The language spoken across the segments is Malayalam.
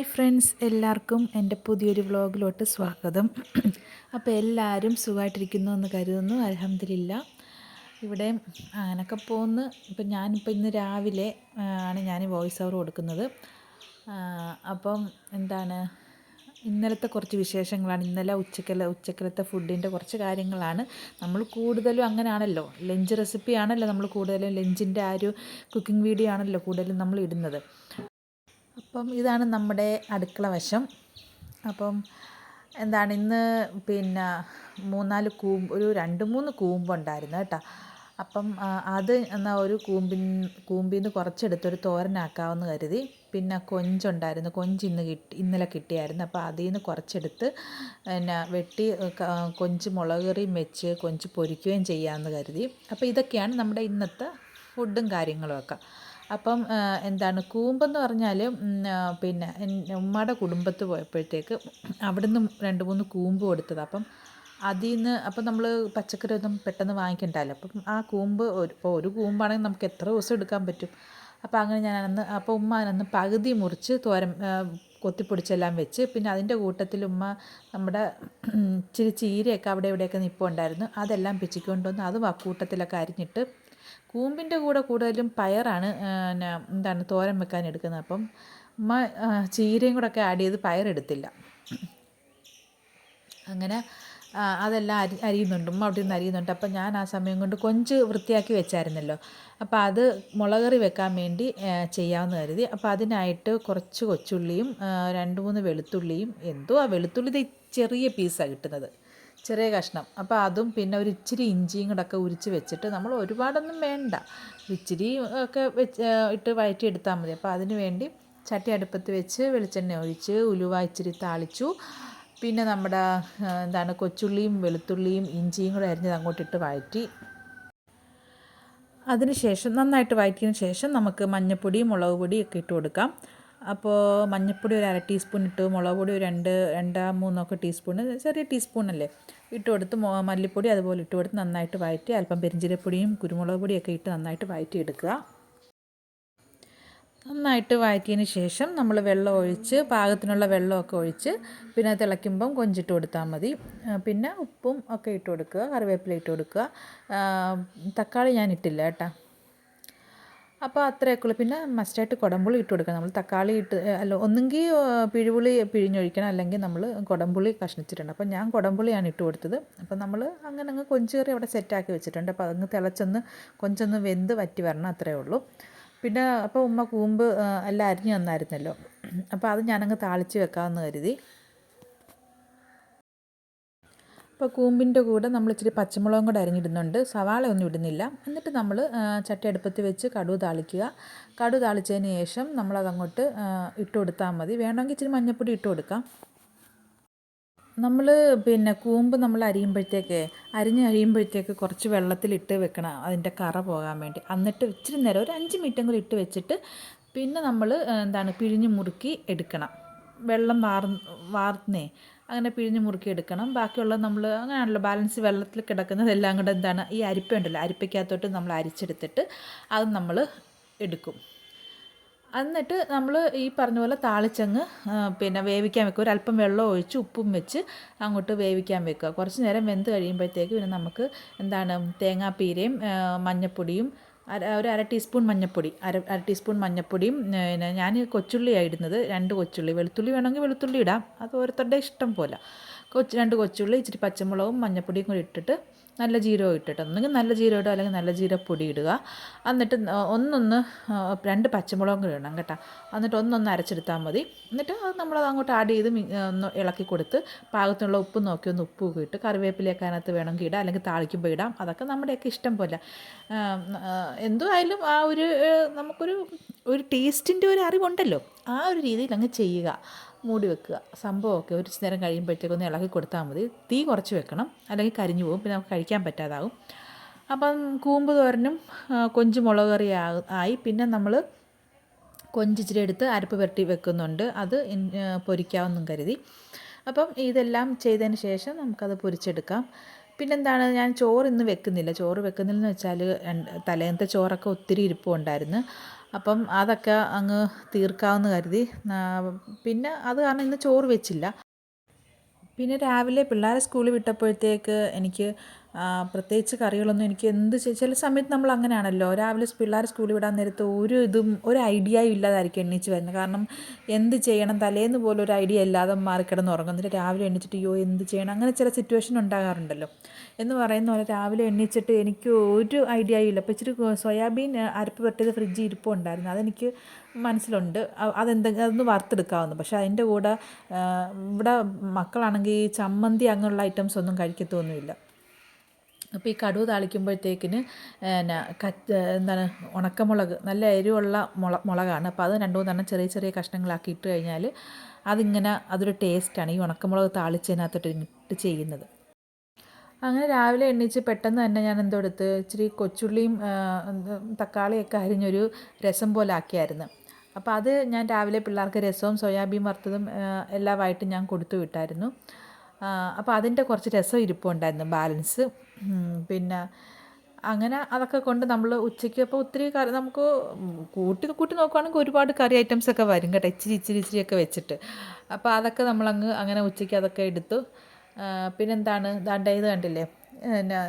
ഹായ് ഫ്രണ്ട്സ് എല്ലാവർക്കും എന്റെ പുതിയൊരു വ്ലോഗിലോട്ട് സ്വാഗതം. അപ്പോൾ എല്ലാവരും സുഖമായിട്ടിരിക്കുന്നു എന്ന് കരുതുന്നു അലഹമില്ല ഇവിടെ അങ്ങനൊക്കെ പോകുന്നു ഇപ്പം ഞാനിപ്പോൾ ഇന്ന് രാവിലെ ആണ് ഞാൻ വോയിസ് ഓവർ കൊടുക്കുന്നത്. അപ്പം എന്താണ് ഇന്നലത്തെ കുറച്ച് വിശേഷങ്ങളാണ്. ഇന്നലെ ഉച്ചക്കല ഉച്ചക്കലത്തെ ഫുഡിന്റെ കുറച്ച് കാര്യങ്ങളാണ്. നമ്മൾ കൂടുതലും അങ്ങനെയാണല്ലോ ലഞ്ച് റെസിപ്പി ആണല്ലോ നമ്മൾ കൂടുതലും ലഞ്ചിന്റെ ആ ഒരു കുക്കിംഗ് വീഡിയോ ആണല്ലോ കൂടുതലും നമ്മൾ ഇടുന്നത്. അപ്പം ഇതാണ് നമ്മുടെ അടുക്കള വശം. അപ്പം എന്താണ് ഇന്ന് പിന്നെ മൂന്നാൽ കൂമ്പ് ഒരു രണ്ട് മൂന്ന് കൂമ്പുണ്ടായിരുന്നു കേട്ടോ. അപ്പം അത് എന്നാൽ ഒരു കൂമ്പിൻ കൂമ്പിൽ നിന്ന് കുറച്ചെടുത്തൊരു തോരനാക്കാമെന്ന് കരുതി. പിന്നെ കൊഞ്ചുണ്ടായിരുന്നു കൊഞ്ച് ഇന്ന് കിട്ടി ഇന്നലെ കിട്ടിയായിരുന്നു. അപ്പോൾ അതിൽ നിന്ന് കുറച്ചെടുത്ത് പിന്നെ വെട്ടി കൊഞ്ച് മുളക് കറിയും വെച്ച് കൊഞ്ച് പൊരിക്കുകയും ചെയ്യാമെന്ന് കരുതി. അപ്പോൾ ഇതൊക്കെയാണ് നമ്മുടെ ഇന്നത്തെ ഫുഡും കാര്യങ്ങളുമൊക്കെ അപ്പം എന്താണ് കൂമ്പെന്ന് പറഞ്ഞാൽ പിന്നെ ഉമ്മയുടെ കുടുംബത്ത് പോയപ്പോഴത്തേക്ക് അവിടെ നിന്ന് രണ്ട് മൂന്ന് കൂമ്പ് കൊടുത്തത്. അപ്പം അതിൽ നിന്ന് അപ്പം നമ്മൾ പച്ചക്കറി ഒന്നും പെട്ടെന്ന് വാങ്ങിക്കണ്ടല്ലോ. അപ്പം ആ കൂമ്പ് ഒരു ഇപ്പോൾ ഒരു കൂമ്പാണെങ്കിൽ നമുക്ക് എത്ര ദിവസം എടുക്കാൻ പറ്റും? അപ്പോൾ അങ്ങനെ ഞാൻ അന്ന് അപ്പോൾ ഉമ്മ അന്ന് പകുതി മുറിച്ച് തോരൻ കൊത്തിപ്പൊടിച്ചെല്ലാം വെച്ച് പിന്നെ അതിന്റെ കൂട്ടത്തിൽ ഉമ്മ നമ്മുടെ ഇച്ചിരി ചീരയൊക്കെ അവിടെ ഇവിടെയൊക്കെ നിൽപ്പുണ്ടായിരുന്നു അതെല്ലാം പിച്ചിക്കൊണ്ടുവന്ന് അതും ആ കൂട്ടത്തിലൊക്കെ അരിഞ്ഞിട്ട് കൂമ്പിന്റെ കൂടെ കൂടുതലും പയറാണ് പിന്നെ എന്താണ് തോരൻ വെക്കാൻ എടുക്കുന്നത്. അപ്പം ഉമ്മ ചീരയും കൂടെ ഒക്കെ ആഡ് ചെയ്ത് പയറെടുത്തില്ല. അങ്ങനെ അതെല്ലാം അരി അരിയുന്നുണ്ട്. ഉമ്മ അവിടെ നിന്ന് അരിയുന്നുണ്ട്. അപ്പം ഞാൻ ആ സമയം കൊണ്ട് കൊഞ്ച് വൃത്തിയാക്കി വെച്ചായിരുന്നല്ലോ. അപ്പോൾ അത് മുളകറി വെക്കാൻ വേണ്ടി ചെയ്യാമെന്ന് കരുതി. അപ്പോൾ അതിനായിട്ട് കുറച്ച് കൊച്ചുള്ളിയും രണ്ട് മൂന്ന് വെളുത്തുള്ളിയും എന്തോ ആ വെളുത്തുള്ളി ചെറിയ പീസാണ് കിട്ടുന്നത്. ചെറിയ കഷ്ണം. അപ്പോൾ അതും പിന്നെ ഒരു ഇച്ചിരി ഇഞ്ചിയും കൂടെ ഒക്കെ ഉരിച്ച് വെച്ചിട്ട് നമ്മൾ ഒരുപാടൊന്നും വേണ്ട. ഇച്ചിരി ഒക്കെ വെച്ച് ഇട്ട് വയറ്റി എടുത്താൽ മതി. അപ്പോൾ അതിന് വേണ്ടി ചട്ടി അടുപ്പത്ത് വെച്ച് വെളിച്ചെണ്ണ ഒഴിച്ച് ഉലുവ ഇച്ചിരി താളിച്ചു. പിന്നെ നമ്മുടെ എന്താണ് കൊച്ചുള്ളിയും വെളുത്തുള്ളിയും ഇഞ്ചിയും കൂടെ അരിഞ്ഞത് അങ്ങോട്ടിട്ട് വഴറ്റി അതിനുശേഷം നന്നായിട്ട് വഴറ്റിയതിന് ശേഷം നമുക്ക് മഞ്ഞൾപ്പൊടി മുളക് പൊടി ഒക്കെ ഇട്ട് കൊടുക്കാം. അപ്പോൾ മഞ്ഞൾപ്പൊടി ഒരു അര ടീസ്പൂൺ ഇട്ട് മുളക് പൊടി ഒരു രണ്ട് രണ്ടാ മൂന്നൊക്കെ ടീസ്പൂൺ ചെറിയ ടീസ്പൂൺ അല്ലേ ഇട്ട് കൊടുത്ത് മല്ലിപ്പൊടി അതുപോലെ ഇട്ട് കൊടുത്ത് നന്നായിട്ട് വഴറ്റി അല്പം പെരിഞ്ചീരപ്പൊടിയും കുരുമുളക് പൊടിയൊക്കെ ഇട്ട് നന്നായിട്ട് വഴറ്റി എടുക്കുക. നന്നായിട്ട് വഴറ്റിയതിന് ശേഷം നമ്മൾ വെള്ളം ഒഴിച്ച് പാകത്തിനുള്ള വെള്ളമൊക്കെ ഒഴിച്ച് പിന്നെ തിളയ്ക്കുമ്പം കൊഞ്ചിട്ട് കൊടുത്താൽ മതി. പിന്നെ ഉപ്പും ഒക്കെ ഇട്ട് കൊടുക്കുക കറിവേപ്പില ഇട്ട് കൊടുക്കുക. തക്കാളി ഞാൻ ഇട്ടില്ല കേട്ടോ. അപ്പോൾ അത്രയൊക്കെ ഉള്ളൂ. പിന്നെ മസ്റ്റായിട്ട് കുടംപുളി ഇട്ട് കൊടുക്കണം. നമ്മൾ തക്കാളി ഇട്ട് അല്ല ഒന്നെങ്കിൽ പിഴിപുളി പിഴിഞ്ഞൊഴിക്കണം. അല്ലെങ്കിൽ നമ്മൾ കുടംപുളി കഷ്ണിച്ചിട്ടുണ്ട്. അപ്പോൾ ഞാൻ കുടംപുളിയാണ് ഇട്ട് കൊടുത്തത്. അപ്പോൾ നമ്മൾ അങ്ങനെ അങ്ങ് കൊഞ്ച് കറി അവിടെ സെറ്റാക്കി വെച്ചിട്ടുണ്ട്. അപ്പോൾ അതങ്ങ് തിളച്ചൊന്ന് കൊഞ്ചൊന്ന് വെന്ത് വറ്റി വരണം അത്രയേ ഉള്ളൂ. പിന്നെ അപ്പോൾ ഉമ്മ കൂമ്പ് എല്ലാം അരിഞ്ഞു തന്നായിരുന്നല്ലോ. അപ്പോൾ അത് ഞാനങ്ങ് താളിച്ച് വെക്കാമെന്ന് കരുതി. അപ്പോൾ കൂമ്പിന്റെ കൂടെ നമ്മൾ ഇച്ചിരി പച്ചമുളകും കൂടെ അരിഞ്ഞിടുന്നുണ്ട്. സവാള ഒന്നും ഇടുന്നില്ല. എന്നിട്ട് നമ്മൾ ചട്ടി അടുപ്പത്ത് വെച്ച് കടുവ് താളിക്കുക. കടു താളിച്ചതിന് ശേഷം നമ്മളതങ്ങോട്ട് ഇട്ട് കൊടുത്താൽ മതി. വേണമെങ്കിൽ ഇച്ചിരി മഞ്ഞൾപ്പൊടി ഇട്ട് കൊടുക്കാം. നമ്മൾ പിന്നെ കൂമ്പ് നമ്മൾ അരിയുമ്പോഴത്തേക്ക് അരിഞ്ഞ് കഴിയുമ്പോഴത്തേക്ക് കുറച്ച് വെള്ളത്തിലിട്ട് വെക്കണം. അതിന്റെ കറ പോകാൻ വേണ്ടി. എന്നിട്ട് ഇച്ചിരി നേരം ഒരു അഞ്ച് മിനിറ്റും കൂടി ഇട്ട് വെച്ചിട്ട് പിന്നെ നമ്മൾ എന്താണ് പിഴിഞ്ഞ് മുറുക്കി എടുക്കണം. വെള്ളം വാർ വാർന്നേ അങ്ങനെ പിഴിഞ്ഞ് മുറുക്കി എടുക്കണം ബാക്കിയുള്ളത് നമ്മൾ അങ്ങനെയാണല്ലോ ബാലൻസ് വെള്ളത്തിൽ കിടക്കുന്നതെല്ലാം കൂടെ എന്താണ് ഈ അരിപ്പ ഉണ്ടല്ലോ അരിപ്പയ്ക്കകത്തോട്ട് നമ്മൾ അരിച്ചെടുത്തിട്ട് അത് നമ്മൾ എടുക്കും. എന്നിട്ട് നമ്മൾ ഈ പറഞ്ഞ പോലെ താളിച്ചങ്ങ് പിന്നെ വേവിക്കാൻ വെക്കുക അല്പം വെള്ളം ഒഴിച്ച് ഉപ്പും വെച്ച് അങ്ങോട്ട് വേവിക്കാൻ വെക്കുക. കുറച്ച് നേരം വെന്ത് കഴിയുമ്പോഴത്തേക്ക് പിന്നെ നമുക്ക് എന്താണ് തേങ്ങാപ്പീരയും മഞ്ഞൾപ്പൊടിയും അര ഒരു അര ടീസ്പൂൺ മഞ്ഞൾപ്പൊടി അര അര ടീസ്പൂൺ മഞ്ഞൾപ്പൊടിയും പിന്നെ ഞാൻ കൊച്ചുള്ളിയാണ് ഇടുന്നത് രണ്ട് കൊച്ചുള്ളി വെളുത്തുള്ളി വേണമെങ്കിൽ വെളുത്തുള്ളി ഇടാം. അത് ഓരോരുത്തരുടെ ഇഷ്ടം പോലെ. കൊച്ചു രണ്ട് കൊച്ചുള്ളി ഇച്ചിരി പച്ചമുളകും മഞ്ഞപ്പൊടിയും കൂടി ഇട്ടിട്ട് നല്ല ജീരകം ഇട്ടിട്ട് ഒന്നുകിൽ നല്ല ജീരകം ഇടുക അല്ലെങ്കിൽ നല്ല ജീരപ്പൊടി ഇടുക. എന്നിട്ട് ഒന്നൊന്ന് രണ്ട് പച്ചമുളകും കൂടി ഇടണം കേട്ടോ. എന്നിട്ട് ഒന്നൊന്ന് അരച്ചെടുത്താൽ മതി. എന്നിട്ട് അത് നമ്മളത് അങ്ങോട്ട് ആഡ് ചെയ്ത് ഒന്ന് ഇളക്കി കൊടുത്ത് പാകത്തിനുള്ള ഉപ്പ് നോക്കി ഒന്ന് ഉപ്പ് ഒക്കെ ഇട്ട് കറിവേപ്പിലയൊക്കെ അതിനകത്ത് വേണമെങ്കിൽ ഇടാം അല്ലെങ്കിൽ താളിക്കുമ്പോൾ ഇടാം. അതൊക്കെ നമ്മുടെയൊക്കെ ഇഷ്ടം പോലെ. എന്തോ ആയാലും ആ ഒരു നമുക്കൊരു ഒരു ടേസ്റ്റിന്റെ ഒരു അറിവുണ്ടല്ലോ. ആ ഒരു രീതിയിൽ അങ്ങ് ചെയ്യുക. മൂടി വെക്കുക. സംഭവമൊക്കെ ഒരു നേരം കഴിയുമ്പോഴത്തേക്കൊന്ന് ഇളകി ഇളക്കി കൊടുത്താൽ മതി. തീ കുറച്ച് വെക്കണം. അല്ലെങ്കിൽ കരിഞ്ഞു പോകും. പിന്നെ നമുക്ക് കഴിക്കാൻ പറ്റാതാവും അപ്പം കൂമ്പ് തോരനും കൊഞ്ച് മുളക് കറി ആയി. പിന്നെ നമ്മൾ കൊഞ്ച് ഇച്ചിരി എടുത്ത് അരപ്പ് പുരട്ടി വെക്കുന്നുണ്ട്. അത് പൊരിക്കാവുന്നും കരുതി. അപ്പം ഇതെല്ലാം ചെയ്തതിന് ശേഷം നമുക്കത് പൊരിച്ചെടുക്കാം. പിന്നെന്താണ്? ഞാൻ ചോറ് ഇന്ന് വെക്കുന്നില്ല. ചോറ് വെക്കുന്നില്ലെന്ന് വെച്ചാൽ തലേന്നത്തെ ചോറൊക്കെ ഒത്തിരി ഇരിപ്പുണ്ടായിരുന്നു. അപ്പം അതൊക്കെ അങ്ങ് തീർക്കാമെന്ന് കരുതി. പിന്നെ അത് കാരണം ഇന്ന് ചോറ് വെച്ചില്ല. പിന്നെ രാവിലെ പിള്ളേരെ സ്കൂളിൽ വിട്ടപ്പോഴത്തേക്ക് എനിക്ക് പ്രത്യേകിച്ച് കറികളൊന്നും എനിക്ക് എന്ത് ചില സമയത്ത് നമ്മൾ അങ്ങനെയാണല്ലോ. രാവിലെ പിള്ളേർ സ്കൂളിൽ വിടാൻ നേരത്ത് ഒരു ഇതും ഒരു ഐഡിയയും ഇല്ലാതായിരിക്കും എണ്ണിച്ച് വരുന്നത്. കാരണം എന്ത് ചെയ്യണം? തലേന്ന് പോലും ഒരു ഐഡിയ ഇല്ലാതെ മാറിക്കിടന്ന് ഉറങ്ങും. എന്നിട്ട് രാവിലെ എണ്ണിച്ചിട്ട് അയ്യോ എന്ത് ചെയ്യണം? അങ്ങനെ ചില സിറ്റുവേഷൻ ഉണ്ടാകാറുണ്ടല്ലോ. എന്ന് പറയുന്ന പോലെ രാവിലെ എണ്ണിച്ചിട്ട് എനിക്ക് ഒരു ഐഡിയയും ഇല്ല. അപ്പോൾ ഇച്ചിരി സോയാബീൻ അരപ്പ് പെട്ടത് ഫ്രിഡ്ജിൽ ഇരിപ്പുണ്ടായിരുന്നു അതെനിക്ക് മനസ്സിലുണ്ട്. അതെന്തെങ്കിലും അതൊന്ന് വറുത്തെടുക്കാവുന്നു. പക്ഷേ അതിന്റെ കൂടെ ഇവിടെ മക്കളാണെങ്കിൽ ചമ്മന്തി അങ്ങനെയുള്ള ഐറ്റംസ് ഒന്നും കഴിക്കത്തൊന്നുമില്ല. അപ്പോൾ ഈ കടുവ താളിക്കുമ്പോഴത്തേക്കിന് എന്നാ കത്ത് എന്താണ് ഉണക്കമുളക് നല്ല എരിവുള്ള മുള മുളകാണ്. അപ്പോൾ അത് രണ്ടു മൂന്നെണ്ണം ചെറിയ ചെറിയ കഷ്ണങ്ങളാക്കി ഇട്ട് കഴിഞ്ഞാൽ അതിങ്ങനെ അതൊരു ടേസ്റ്റാണ് ഈ ഉണക്കമുളക് താളിച്ചതിനകത്തോട്ട് ഇട്ട് ചെയ്യുന്നത്. അങ്ങനെ രാവിലെ എണ്ണീച്ച് പെട്ടെന്ന് തന്നെ ഞാൻ എന്തോ എടുത്ത് ഇച്ചിരി കൊച്ചുള്ളിയും തക്കാളിയൊക്കെ അരിഞ്ഞൊരു രസം പോലെ ആക്കിയായിരുന്നു. അപ്പോൾ അത് ഞാൻ രാവിലെ പിള്ളേർക്ക് രസവും സോയാബീൻ വറുത്തതും എല്ലാമായിട്ട് ഞാൻ കൊടുത്തു വിട്ടായിരുന്നു. അപ്പോൾ അതിന്റെ കുറച്ച് രസം ഇരിപ്പുണ്ടായിരുന്നു ബാലൻസ്. പിന്നെ അങ്ങനെ അതൊക്കെ കൊണ്ട് നമ്മൾ ഉച്ചയ്ക്ക് അപ്പോൾ ഒത്തിരി കറി നമുക്ക് കൂട്ടി കൂട്ടി നോക്കുകയാണെങ്കിൽ ഒരുപാട് കറി ഐറ്റംസ് ഒക്കെ വരും കേട്ടോ ഇച്ചിരി ഇച്ചിരി ഇച്ചിരിയൊക്കെ വെച്ചിട്ട്. അപ്പോൾ അതൊക്കെ നമ്മളങ്ങ് അങ്ങനെ ഉച്ചയ്ക്ക് അതൊക്കെ എടുത്തു. പിന്നെന്താണ്? ദാണ്ട ഇത് കണ്ടില്ലേ? പിന്നെ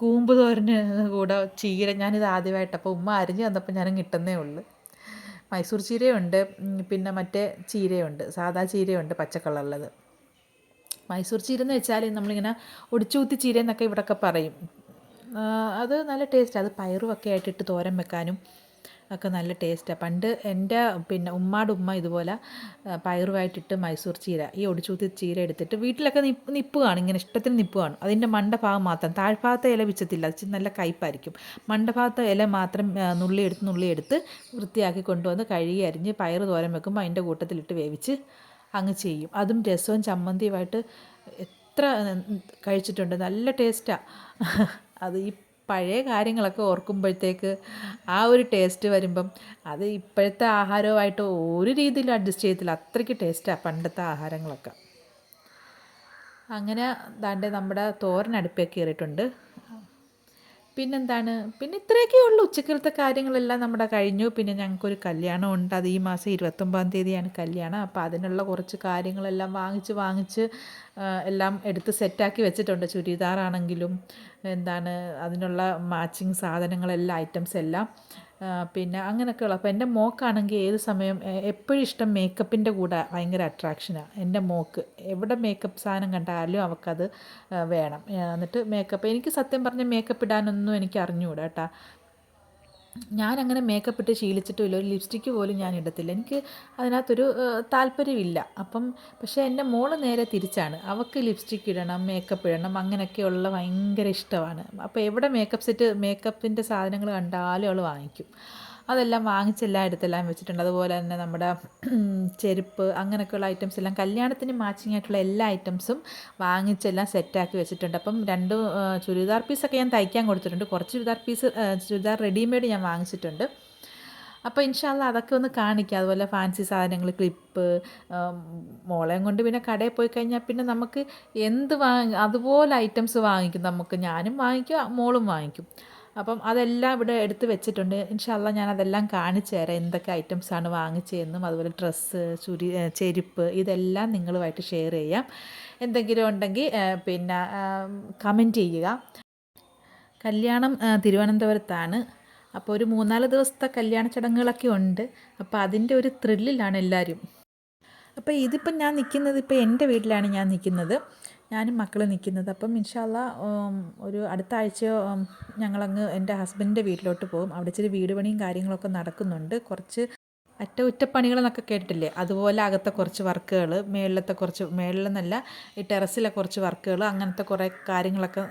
കൂമ്പ് തോരന് കൂടെ ചീര ഞാനിത് ആദ്യമായിട്ട് അപ്പോൾ ഉമ്മ അരിഞ്ഞ് തന്നപ്പോൾ ഞാനും കിട്ടുന്നേ ഉള്ളൂ. മൈസൂർ ചീരയുണ്ട് പിന്നെ മറ്റേ ചീരയുണ്ട് സാദാ ചീരയുണ്ട് പച്ച കളറുള്ളത് മൈസൂർ ചീര എന്ന് വെച്ചാൽ നമ്മളിങ്ങനെ ഒടിച്ചുകുത്തി ചീര എന്നൊക്കെ ഇവിടെയൊക്കെ പറയും അത് നല്ല ടേസ്റ്റാണ് അത് പയറുമൊക്കെ ആയിട്ടിട്ട് തോരൻ വെക്കാനും ഒക്കെ നല്ല ടേസ്റ്റാണ് പണ്ട് എന്റെ പിന്നെ ഉമ്മാടെ ഉമ്മ ഇതുപോലെ പയറുമായിട്ടിട്ട് മൈസൂർ ചീര ഈ ഒടിച്ചൂത്തി ചീര എടുത്തിട്ട് വീട്ടിലൊക്കെ നിപ്പ് നിപ്പ് കാണും. ഇങ്ങനെ ഇഷ്ടത്തിന് നിപ്പ് കാണും. അതിന്റെ മണ്ടഭാഗം മാത്രം. താഴ്ഭാഗത്തെ ഇല വിച്ചത്തില്ല അത് നല്ല കയ്പായിരിക്കും. മണ്ടഭാഗത്തെ ഇല മാത്രം നുള്ളിയെടുത്ത് നുള്ളിയെടുത്ത് വൃത്തിയാക്കി കൊണ്ടുവന്ന് കഴുകി അരിഞ്ഞ് പയറ് തോരൻ വെക്കുമ്പോൾ അതിന്റെ കൂട്ടത്തിലിട്ട് വേവിച്ച് അങ്ങ് ചെയ്യും. അതും രസവും ചമ്മന്തിയുമായിട്ട് എത്ര കഴിച്ചിട്ടുണ്ട്. നല്ല ടേസ്റ്റാണ് അത് ഈ പഴയ കാര്യങ്ങളൊക്കെ ഓർക്കുമ്പോഴത്തേക്ക് ആ ഒരു ടേസ്റ്റ് വരുമ്പം അത് ഇപ്പോഴത്തെ ആഹാരവുമായിട്ട് ഒരു രീതിയിൽ അഡ്ജസ്റ്റ് ചെയ്യത്തില്ല. അത്രയ്ക്ക് ടേസ്റ്റാണ് പണ്ടത്തെ ആഹാരങ്ങളൊക്കെ. അങ്ങനെ ദാണ്ട് നമ്മുടെ തോരൻ അടുപ്പേ കയറിയിട്ടുണ്ട്. പിന്നെന്താണ്? പിന്നെ ഇത്രയൊക്കെ ഉള്ളൂ. ഉച്ചക്കലത്തെ കാര്യങ്ങളെല്ലാം നമ്മുടെ കഴിഞ്ഞു. പിന്നെ ഞങ്ങൾക്കൊരു കല്യാണം ഉണ്ട്. അത് ഈ മാസം ഇരുപത്തൊമ്പതാം തീയതിയാണ് കല്യാണം. അപ്പോൾ അതിനുള്ള കുറച്ച് കാര്യങ്ങളെല്ലാം വാങ്ങിച്ച് വാങ്ങിച്ച് എല്ലാം എടുത്ത് സെറ്റാക്കി വെച്ചിട്ടുണ്ട്. ചുരിദാറാണെങ്കിലും എന്താണ് അതിനുള്ള മാച്ചിങ് സാധനങ്ങളെല്ലാം ഐറ്റംസ് എല്ലാം. പിന്നെ അങ്ങനെയൊക്കെയുള്ള. അപ്പോൾ എന്റെ മോക്കാണെങ്കിൽ ഏത് സമയം എപ്പോഴും ഇഷ്ടം മേക്കപ്പിന്റെ കൂടെ ഭയങ്കര അട്രാക്ഷനാണ് എന്റെ മോക്ക് എവിടെ മേക്കപ്പ് സാധനം കണ്ടാലും അവൾക്കത് വേണം. എന്നിട്ട് മേക്കപ്പ് എനിക്ക് സത്യം പറഞ്ഞാൽ മേക്കപ്പ് ഇടാനൊന്നും എനിക്ക് അറിഞ്ഞുകൂടാ കേട്ടോ ഞാനങ്ങനെ മേക്കപ്പ് ഇട്ട് ശീലിച്ചിട്ടുമില്ല ഒരു ലിപ്സ്റ്റിക്ക് പോലും ഞാൻ ഇടത്തില്ല. എനിക്ക് അതിനകത്തൊരു താല്പര്യമില്ല. അപ്പം പക്ഷേ എന്റെ മോൾ നേരെ തിരിച്ചാണ്. അവൾക്ക് ലിപ്സ്റ്റിക്ക് ഇടണം മേക്കപ്പ് ഇടണം അങ്ങനെയൊക്കെയുള്ള ഭയങ്കര ഇഷ്ടമാണ്. അപ്പോൾ എവിടെ മേക്കപ്പ് സെറ്റ് മേക്കപ്പിന്റെ സാധനങ്ങൾ കണ്ടാലും അവൾ വാങ്ങിക്കും. അതെല്ലാം വാങ്ങിച്ചെല്ലാം എടുത്തെല്ലാം വെച്ചിട്ടുണ്ട്. അതുപോലെ തന്നെ നമ്മുടെ ചെരുപ്പ് അങ്ങനെയൊക്കെയുള്ള ഐറ്റംസ് എല്ലാം കല്യാണത്തിന് മാച്ചിങ് ആയിട്ടുള്ള എല്ലാ ഐറ്റംസും വാങ്ങിച്ചെല്ലാം സെറ്റാക്കി വെച്ചിട്ടുണ്ട്. അപ്പം രണ്ട് ചുരിദാർ പീസൊക്കെ ഞാൻ തയ്ക്കാൻ കൊടുത്തിട്ടുണ്ട്. കുറച്ച് ചുരിദാർ പീസ് ചുരിദാർ റെഡിമെയ്ഡ് ഞാൻ വാങ്ങിച്ചിട്ടുണ്ട്. അപ്പോൾ ഇൻഷാല്ല അതൊക്കെ ഒന്ന് കാണിക്കുക അതുപോലെ ഫാൻസി സാധനങ്ങൾ ക്ലിപ്പ് മോളെയും കൊണ്ട് പിന്നെ കടയിൽ പോയി കഴിഞ്ഞാൽ പിന്നെ നമുക്ക് എന്ത് വാങ്ങി അതുപോലെ ഐറ്റംസ് വാങ്ങിക്കും. നമുക്ക് ഞാനും വാങ്ങിക്കും മോളും വാങ്ങിക്കും. അപ്പം അതെല്ലാം ഇവിടെ എടുത്ത് വെച്ചിട്ടുണ്ട്. ഇൻഷാല്ല ഞാൻ അതെല്ലാം കാണിച്ചു തരാം. എന്തൊക്കെ ഐറ്റംസാണ് വാങ്ങിച്ചതെന്നും അതുപോലെ ഡ്രസ്സ് ചുരി ചെരുപ്പ് ഇതെല്ലാം നിങ്ങളുമായിട്ട് ഷെയർ ചെയ്യാം. എന്തെങ്കിലും ഉണ്ടെങ്കിൽ പിന്നെ കമന്റ് ചെയ്യുക. കല്യാണം തിരുവനന്തപുരത്താണ്. അപ്പോൾ ഒരു മൂന്നാൽ ദിവസത്തെ കല്യാണ ചടങ്ങുകളൊക്കെ ഉണ്ട്. അപ്പോൾ അതിന്റെ ഒരു ത്രില്ലിലാണ് എല്ലാവരും. അപ്പോൾ ഇതിപ്പം ഞാൻ നിൽക്കുന്നത് ഇപ്പോൾ എന്റെ വീട്ടിലാണ് ഞാൻ നിൽക്കുന്നത്. ഞാനും മക്കളും നിൽക്കുന്നത്. അപ്പം ഇൻഷാല്ല ഒരു അടുത്ത ആഴ്ച ഞങ്ങളങ്ങ് എന്റെ ഹസ്ബൻഡിന്റെ വീട്ടിലോട്ട് പോകും. അവിടെ ഇച്ചിരി വീട് പണിയും കാര്യങ്ങളൊക്കെ നടക്കുന്നുണ്ട്. കുറച്ച് അറ്റകുറ്റപ്പണികളെന്നൊക്കെ കേട്ടിട്ടില്ലേ? അതുപോലെ അകത്തെ കുറച്ച് വർക്കുകൾ മേളിലത്തെ കുറച്ച് മേളിലെന്നല്ല ഈ ടെറസിലെ കുറച്ച് വർക്കുകൾ അങ്ങനത്തെ കുറേ കാര്യങ്ങളൊക്കെ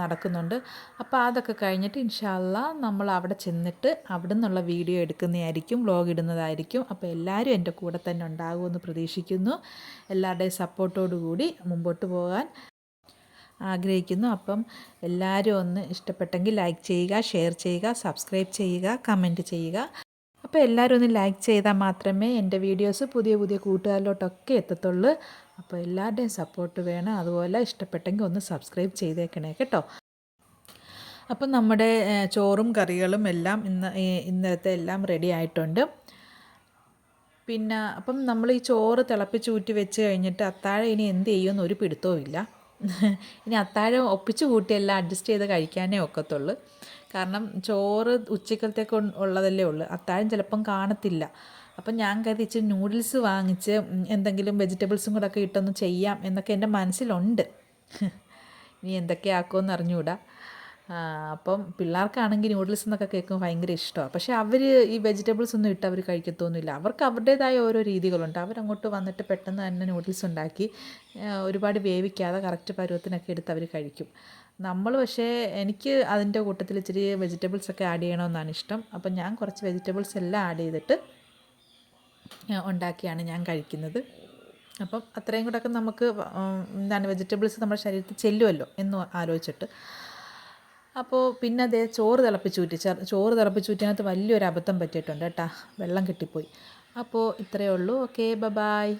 നടക്കുന്നുണ്ട്. അപ്പോൾ അതൊക്കെ കഴിഞ്ഞിട്ട് ഇൻഷാല്ല നമ്മൾ അവിടെ ചെന്നിട്ട് അവിടെ നിന്നുള്ള വീഡിയോ എടുക്കുന്നതായിരിക്കും വ്ലോഗ് ഇടുന്നതായിരിക്കും. അപ്പോൾ എല്ലാവരും എന്റെ കൂടെ തന്നെ ഉണ്ടാകുമെന്ന് പ്രതീക്ഷിക്കുന്നു. എല്ലാവരുടെയും സപ്പോർട്ടോടു കൂടി മുമ്പോട്ട് പോകാൻ ആഗ്രഹിക്കുന്നു. അപ്പം എല്ലാവരും ഒന്ന് ഇഷ്ടപ്പെട്ടെങ്കിൽ ലൈക്ക് ചെയ്യുക ഷെയർ ചെയ്യുക സബ്സ്ക്രൈബ് ചെയ്യുക കമന്റ് ചെയ്യുക. അപ്പോൾ എല്ലാവരും ഒന്ന് ലൈക്ക് ചെയ്താൽ മാത്രമേ എന്റെ വീഡിയോസ് പുതിയ പുതിയ കൂട്ടുകാരിലോട്ടൊക്കെ എത്തത്തുള്ളൂ. അപ്പോൾ എല്ലാവരുടെയും സപ്പോർട്ട് വേണം. അതുപോലെ ഇഷ്ടപ്പെട്ടെങ്കിൽ ഒന്ന് സബ്സ്ക്രൈബ് ചെയ്തേക്കണേ കേട്ടോ. അപ്പം നമ്മുടെ ചോറും കറികളും എല്ലാം ഇന്ന് ഇന്നലത്തെ എല്ലാം റെഡി ആയിട്ടുണ്ട്. പിന്നെ അപ്പം നമ്മൾ ഈ ചോറ് തിളപ്പിച്ച് ഊറ്റി വെച്ച് കഴിഞ്ഞിട്ട് അത്താഴം ഇനി എന്ത് ചെയ്യുമെന്ന് ഒരു പിടുത്തവും ഇല്ല ഇനി അത്താഴം ഒപ്പിച്ച് കൂട്ടിയെല്ലാം അഡ്ജസ്റ്റ് ചെയ്ത് കഴിക്കാനേ ഒക്കത്തുള്ളൂ. കാരണം ചോറ് ഉച്ചക്കലത്തേക്ക് ഉള്ളതല്ലേ ഉള്ളൂ. അത്താഴം ചിലപ്പം കാണത്തില്ല. അപ്പം ഞാൻ കരുതി ഇച്ചിരി നൂഡിൽസ് വാങ്ങിച്ച് എന്തെങ്കിലും വെജിറ്റബിൾസും കൂടെ ഒക്കെ ഇട്ടൊന്ന് ചെയ്യാം എന്നൊക്കെ എന്റെ മനസ്സിലുണ്ട്. ഇനി എന്തൊക്കെ ആക്കുമെന്ന് അറിഞ്ഞുകൂടാ അപ്പം പിള്ളേർക്കാണെങ്കിൽ നൂഡിൽസ് എന്നൊക്കെ കേൾക്കുമ്പോൾ ഭയങ്കര ഇഷ്ടമാണ് പക്ഷേ അവർ ഈ വെജിറ്റബിൾസ് ഒന്നും ഇട്ട് അവർ കഴിക്കത്തൊന്നുമില്ല. അവർക്ക് അവരുടേതായ ഓരോ രീതികളുണ്ട്. അവരങ്ങോട്ട് വന്നിട്ട് പെട്ടെന്ന് തന്നെ നൂഡിൽസ് ഉണ്ടാക്കി ഒരുപാട് വേവിക്കാതെ കറക്റ്റ് പരുവത്തിനൊക്കെ എടുത്ത് അവർ കഴിക്കും. നമ്മൾ പക്ഷേ എനിക്ക് അതിന്റെ കൂട്ടത്തിൽ ഇച്ചിരി വെജിറ്റബിൾസ് ഒക്കെ ആഡ് ചെയ്യണമെന്നാണ് ഇഷ്ടം. അപ്പം ഞാൻ കുറച്ച് വെജിറ്റബിൾസ് എല്ലാം ആഡ് ചെയ്തിട്ട് ഉണ്ടാക്കിയാണ് ഞാൻ കഴിക്കുന്നത്. അപ്പം അത്രയും കൂടെ ഒക്കെ നമുക്ക് എന്താണ് വെജിറ്റബിൾസ് നമ്മുടെ ശരീരത്തിൽ ചെല്ലുമല്ലോ എന്ന് ആലോചിച്ചിട്ട്. അപ്പോൾ പിന്നെ അതേ ചോറ് തിളപ്പിച്ചൂറ്റി ചെറു ചോറ് തിളപ്പിച്ചൂറ്റിനകത്ത് വലിയൊരു അബദ്ധം പറ്റിയിട്ടുണ്ട് കേട്ടാ. വെള്ളം കിട്ടിപ്പോയി. അപ്പോൾ ഇത്രയേ ഉള്ളൂ. ഓക്കെ ബ ബായ്